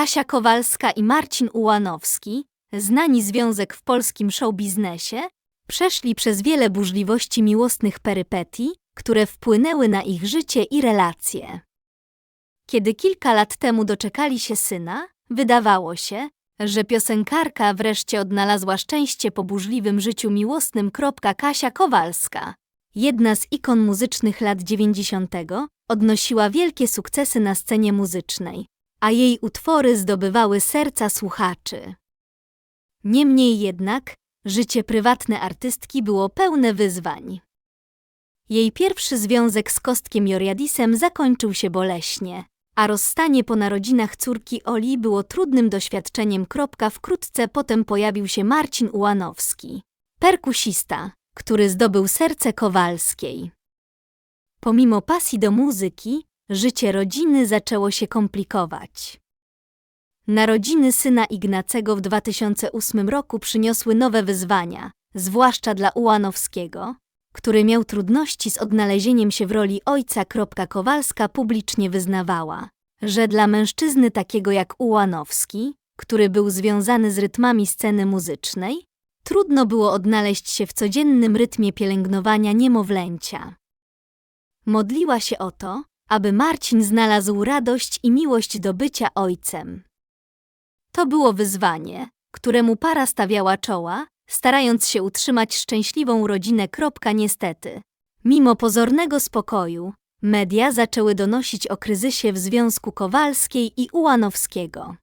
Kasia Kowalska i Marcin Ułanowski, znani związek w polskim showbiznesie, przeszli przez wiele burzliwości miłosnych perypetii, które wpłynęły na ich życie i relacje. Kiedy kilka lat temu doczekali się syna, wydawało się, że piosenkarka wreszcie odnalazła szczęście po burzliwym życiu miłosnym. Kasia Kowalska, jedna z ikon muzycznych lat 90., odnosiła wielkie sukcesy na scenie muzycznej, a jej utwory zdobywały serca słuchaczy. Niemniej jednak, życie prywatne artystki było pełne wyzwań. Jej pierwszy związek z Kostkiem Joriadisem zakończył się boleśnie, a rozstanie po narodzinach córki Oli było trudnym doświadczeniem. Wkrótce potem pojawił się Marcin Ułanowski, perkusista, który zdobył serce Kowalskiej. Pomimo pasji do muzyki, życie rodziny zaczęło się komplikować. Narodziny syna Ignacego w 2008 roku przyniosły nowe wyzwania, zwłaszcza dla Ułanowskiego, który miał trudności z odnalezieniem się w roli ojca. Kowalska publicznie wyznawała, że dla mężczyzny takiego jak Ułanowski, który był związany z rytmami sceny muzycznej, trudno było odnaleźć się w codziennym rytmie pielęgnowania niemowlęcia. Modliła się o to, aby Marcin znalazł radość i miłość do bycia ojcem. To było wyzwanie, któremu para stawiała czoła, starając się utrzymać szczęśliwą rodzinę. Niestety, mimo pozornego spokoju, media zaczęły donosić o kryzysie w związku Kowalskiej i Ułanowskiego.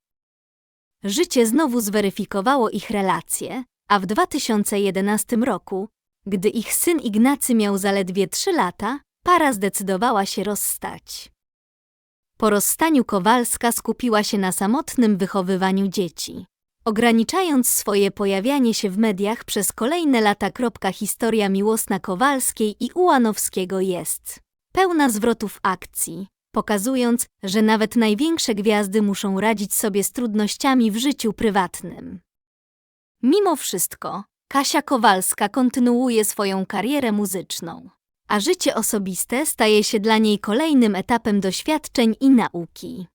Życie znowu zweryfikowało ich relacje, a w 2011 roku, gdy ich syn Ignacy miał zaledwie 3 lata, para zdecydowała się rozstać. Po rozstaniu Kowalska skupiła się na samotnym wychowywaniu dzieci, ograniczając swoje pojawianie się w mediach przez kolejne lata. Historia miłosna Kowalskiej i Ułanowskiego jest pełna zwrotów akcji, pokazując, że nawet największe gwiazdy muszą radzić sobie z trudnościami w życiu prywatnym. Mimo wszystko, Kasia Kowalska kontynuuje swoją karierę muzyczną, a życie osobiste staje się dla niej kolejnym etapem doświadczeń i nauki.